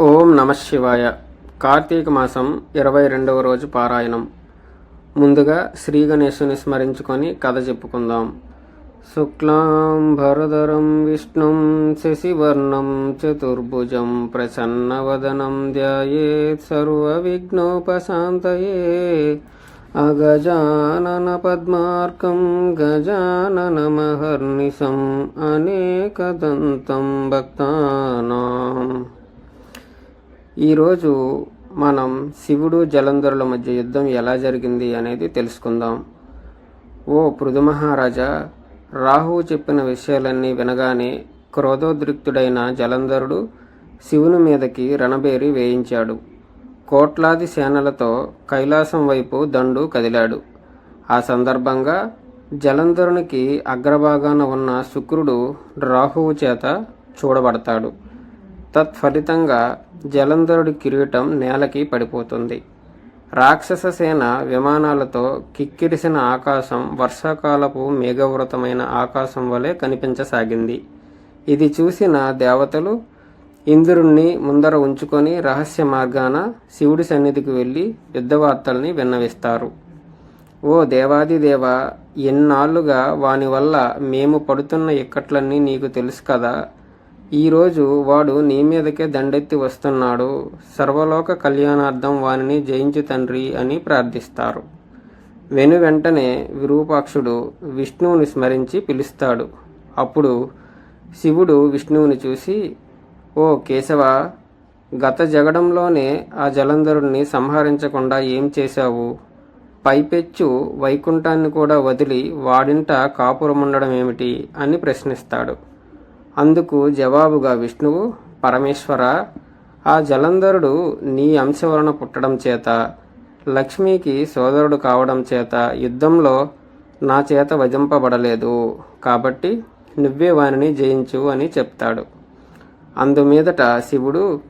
ఓం నమ శివాయ. కార్తీక మాసం ఇరవై రెండవ రోజు పారాయణం. ముందుగా శ్రీ గణేశుని స్మరించుకొని కథ చెప్పుకుందాం. శుక్లాం భరధరం విష్ణుం శశివర్ణం చతుర్భుజం ప్రసన్నవదనం ధ్యాయేత్ సర్వవిఘ్నోపశాంతయే. అగజానన పద్మార్కం గజాననమహర్నిశం అనేకదంతం భక్తానాం. ఈరోజు మనం శివుడు జలంధరుల మధ్య యుద్ధం ఎలా జరిగింది అనేది తెలుసుకుందాం. ఓ పృథుమహారాజా రాహువు చెప్పిన విషయాలన్నీ వినగానే క్రోధోద్రిక్తుడైన జలంధరుడు శివుని మీదకి రణబేరి వేయించాడు. కోట్లాది సేనలతో కైలాసం వైపు దండు కదిలాడు. ఆ సందర్భంగా జలంధరునికి అగ్రభాగాన ఉన్న శుక్రుడు రాహువు చేత చూడబడతాడు. తత్ఫలితంగా జలంధరుడి కిరీటం నేలకి పడిపోతుంది. రాక్షస సేన విమానాలతో కిక్కిరిసిన ఆకాశం వర్షాకాలపు మేఘవృతమైన ఆకాశం వలె కనిపించసాగింది. ఇది చూసిన దేవతలు ఇంద్రుణ్ణి ముందర ఉంచుకొని రహస్య మార్గాన శివుడి సన్నిధికి వెళ్ళి యుద్ధవార్తల్ని విన్నవిస్తారు. ఓ దేవాదిదేవ ఎన్నాళ్ళుగా వాని వల్ల మేము పడుతున్న ఇక్కట్లన్నీ నీకు తెలుసు కదా? ఈరోజు వాడు నీ మీదకే దండెత్తి వస్తున్నాడు. సర్వలోక కళ్యాణార్థం వానిని జయించు తండ్రి అని ప్రార్థిస్తారు. వెను వెంటనే విరూపాక్షుడు విష్ణువుని స్మరించి పిలుస్తాడు. అప్పుడు శివుడు విష్ణువుని చూసి ఓ కేశవ గత జగడంలోనే ఆ జలంధరుణ్ణి సంహరించకుండా ఏం చేశావు? పైపెచ్చు వైకుంఠాన్ని కూడా వదిలి వాడింట కాపురముండడం ఏమిటి అని ప్రశ్నిస్తాడు. అందుకు జవాబుగా విష్ణువు పరమేశ్వర ఆ జలంధరుడు నీ అంశ వలన పుట్టడం చేత లక్ష్మికి సోదరుడు కావడం చేత యుద్ధంలో నా చేత వధింపబడలేదు కాబట్టి నువ్వే వానిని జయించు అని చెప్తాడు. అందుమీదట శివుడు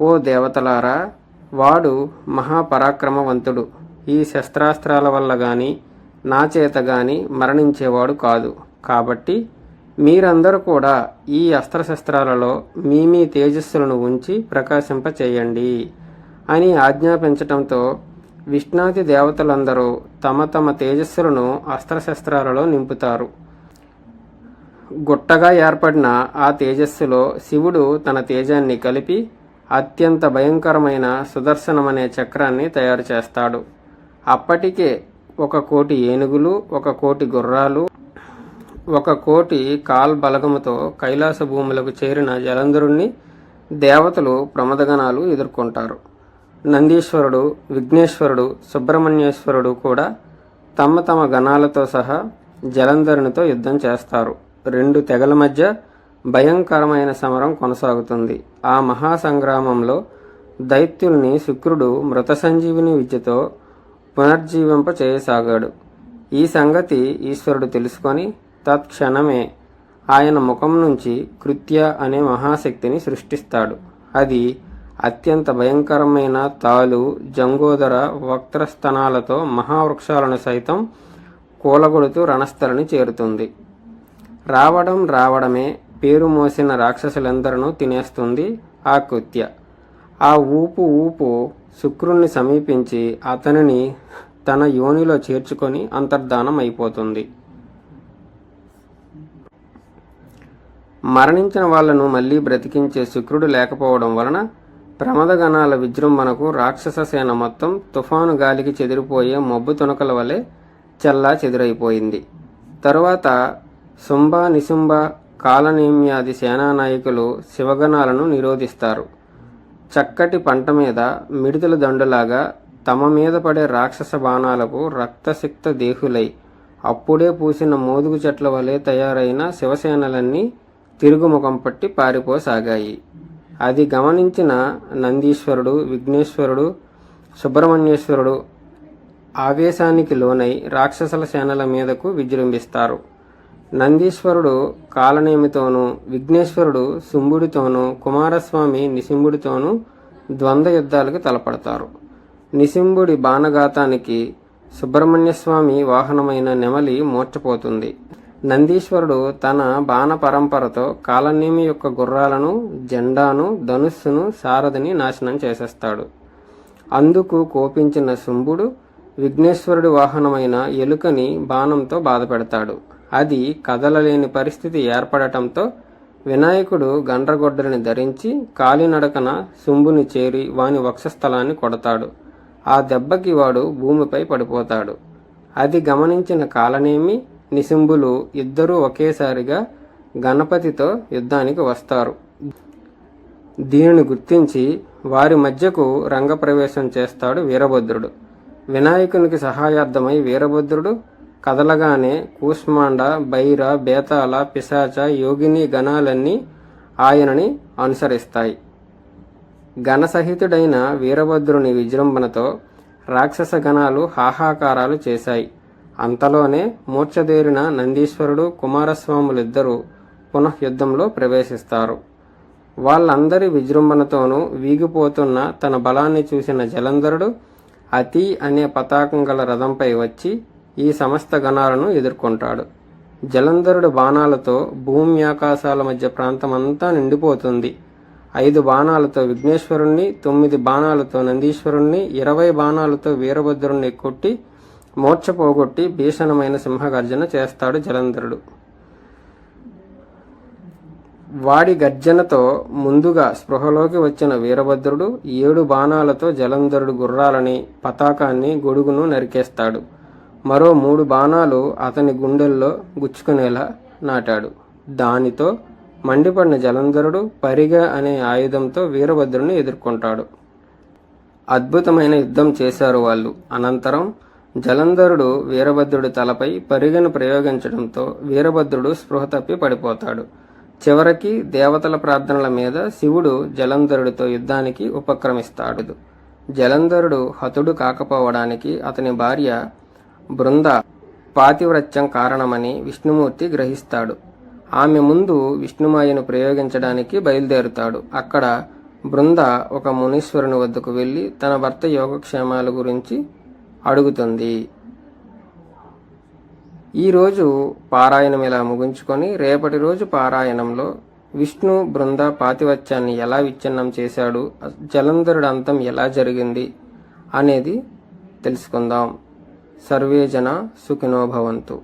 ఓ దేవతలారా వాడు మహాపరాక్రమవంతుడు. ఈ శస్త్రాస్త్రాల వల్ల గాని నా చేత గాని మరణించేవాడు కాదు. కాబట్టి మీరందరూ కూడా ఈ అస్త్రశస్త్రాలలో మీ మీ తేజస్సులను ఉంచి ప్రకాశింప చేయండి అని ఆజ్ఞాపించటంతో విష్ణాది దేవతలందరూ తమ తమ తేజస్సులను అస్త్రశస్త్రాలలో నింపుతారు. గుట్టగా ఏర్పడిన ఆ తేజస్సులో శివుడు తన తేజాన్ని కలిపి అత్యంత భయంకరమైన సుదర్శనమనే చక్రాన్ని తయారు చేస్తాడు. అప్పటికే ఒక కోటి ఏనుగులు ఒక కోటి గుర్రాలు ఒక కోటి కాల్ బలగముతో కైలాస భూములకు చేరిన జలంధరుణ్ణి దేవతలు ప్రమదగణాలు ఎదుర్కొంటారు. నందీశ్వరుడు విఘ్నేశ్వరుడు సుబ్రహ్మణ్యేశ్వరుడు కూడా తమ తమ గణాలతో సహా జలంధరునితో యుద్ధం చేస్తారు. రెండు తెగల మధ్య భయంకరమైన సమరం కొనసాగుతుంది. ఆ మహాసంగ్రామంలో దైత్యుల్ని శుక్రుడు మృత సంజీవిని విద్యతో పునర్జీవింప చేయసాగాడు ఈ సంగతి ఈశ్వరుడు తెలుసుకొని తత్క్షణమే ఆయన ముఖం నుంచి కృత్య అనే మహాశక్తిని సృష్టిస్తాడు. అది అత్యంత భయంకరమైన తాలు జంగోదర వక్త్రస్తనాలతో మహావృక్షాలను సైతం కూలగొడుతూ రణస్థలని చేరుతుంది. రావడం రావడమే పేరు మోసిన రాక్షసులందరూ తినేస్తుంది ఆ కృత్య. ఆ ఊపు ఊపు శుక్రుణ్ణి సమీపించి అతనిని తన యోనిలో చేర్చుకొని అంతర్ధానం అయిపోతుంది మరణించిన వాళ్ళను మళ్ళీ బ్రతికించే శుక్రుడు లేకపోవడం వలన ప్రమదగణాల విజృంభణకు రాక్షస సేన మొత్తం తుఫాను గాలికి చెదిరిపోయే మబ్బు తునకల వలె చల్లా చెదురైపోయింది. తరువాత శుంభ నిశుంభ కాలనేమ్యాది సేనానాయకులు శివగణాలను నిరోధిస్తారు. చక్కటి పంట మీద మిడుతల దండులాగా తమ మీద పడే రాక్షస బాణాలకు రక్తసిక్త దేహులై అప్పుడే పూసిన మోదుగు చెట్ల వలె తయారైన శివసేనలన్నీ తిరుగుముఖం పట్టి పారిపోసాగాయి. అది గమనించిన నందీశ్వరుడు విఘ్నేశ్వరుడు సుబ్రహ్మణ్యేశ్వరుడు ఆవేశానికి లోనై రాక్షసుల సేనల మీదకు విజృంభిస్తారు. నందీశ్వరుడు కాలనేమితోనూ విఘ్నేశ్వరుడు శుంభుడితోనూ కుమారస్వామి నిశింభుడితోనూ ద్వంద్వ యుద్ధాలకు తలపడతారు. నిశింభుడి బాణఘాతానికి సుబ్రహ్మణ్యస్వామి వాహనమైన నెమలి మూర్చపోతుంది. నందీశ్వరుడు తన బాణ పరంపరతో కాలనేమి యొక్క గుర్రాలను జెండాను ధనుస్సును సారథిని నాశనం చేసేస్తాడు. అందుకు కోపించిన శుంభుడు విఘ్నేశ్వరుడి వాహనమైన ఎలుకని బాణంతో బాధపెడతాడు. అది కదలలేని పరిస్థితి ఏర్పడటంతో వినాయకుడు గండ్రగొడ్డలిని ధరించి కాలినడకన శుంభుని చేరి వాని వక్షస్థలాన్ని కొడతాడు. ఆ దెబ్బకి వాడు భూమిపై పడిపోతాడు. అది గమనించిన కాలనేమి నిశింభులు ఇద్దరూ ఒకేసారిగా గణపతితో యుద్ధానికి వస్తారు. దీనిని గుర్తించి వారి మధ్యకు రంగప్రవేశం చేస్తాడు వీరభద్రుడు. వినాయకునికి సహాయార్థమై వీరభద్రుడు కదలగానే కూష్మాండ బైర బేతాళ పిశాచ యోగిని గణాలన్నీ ఆయనని అనుసరిస్తాయి. గణసహితుడైన వీరభద్రుని విజృంభణతో రాక్షస గణాలు హాహాకారాలు చేశాయి. అంతలోనే మూర్ఛదేరిన నందీశ్వరుడు కుమారస్వాములిద్దరూ పునః యుద్ధంలో ప్రవేశిస్తారు. వాళ్ళందరి విజృంభణతోనూ వీగిపోతున్న తన బలాన్ని చూసిన జలంధరుడు అతి అనే పతాకం గల రథంపై వచ్చి ఈ సమస్త గణాలను ఎదుర్కొంటాడు. జలంధరుడు బాణాలతో భూమి ఆకాశాల మధ్య ప్రాంతమంతా నిండిపోతుంది. ఐదు బాణాలతో విఘ్నేశ్వరుణ్ణి తొమ్మిది బాణాలతో నందీశ్వరుణ్ణి ఇరవై బాణాలతో వీరభద్రుణ్ణి కొట్టి మూర్చ పోగొట్టి భీషణమైన సింహగర్జన చేస్తాడు జలంధరుడు. వాడి గర్జనతో ముందుగా స్పృహలోకి వచ్చిన వీరభద్రుడు ఏడు బాణాలతో జలంధరుడు గుర్రాలని పతాకాన్ని గొడుగును నరికేస్తాడు. మరో మూడు బాణాలు అతని గుండెల్లో గుచ్చుకునేలా నాటాడు. దానితో మండిపడిన జలంధరుడు పరిగ అనే ఆయుధంతో వీరభద్రుని ఎదుర్కొంటాడు. అద్భుతమైన యుద్ధం చేశారు వాళ్ళు. అనంతరం జలంధరుడు వీరభద్రుడి తలపై పరిగను ప్రయోగించడంతో వీరభద్రుడు స్పృహ తప్పి పడిపోతాడు. చివరికి దేవతల ప్రార్థనల మీద శివుడు జలంధరుడితో యుద్ధానికి ఉపక్రమిస్తాడు. జలంధరుడు హతుడు కాకపోవడానికి అతని భార్య బృంద పాతివ్రత్యం కారణమని విష్ణుమూర్తి గ్రహిస్తాడు. ఆమె ముందు విష్ణుమాయను ప్రయోగించడానికి బయలుదేరుతాడు. అక్కడ బృంద ఒక మునీశ్వరుని వద్దకు వెళ్ళి తన భర్త యోగక్షేమాల గురించి అడుగుతుంది. ఈరోజు పారాయణం ఇలా ముగించుకొని రేపటి రోజు పారాయణంలో విష్ణు బృంద పాతివత్యాన్ని ఎలా విచ్ఛిన్నం చేశాడు జలంధరుడు అంతం ఎలా జరిగింది అనేది తెలుసుకుందాం. సర్వేజన సుఖినోభవంతు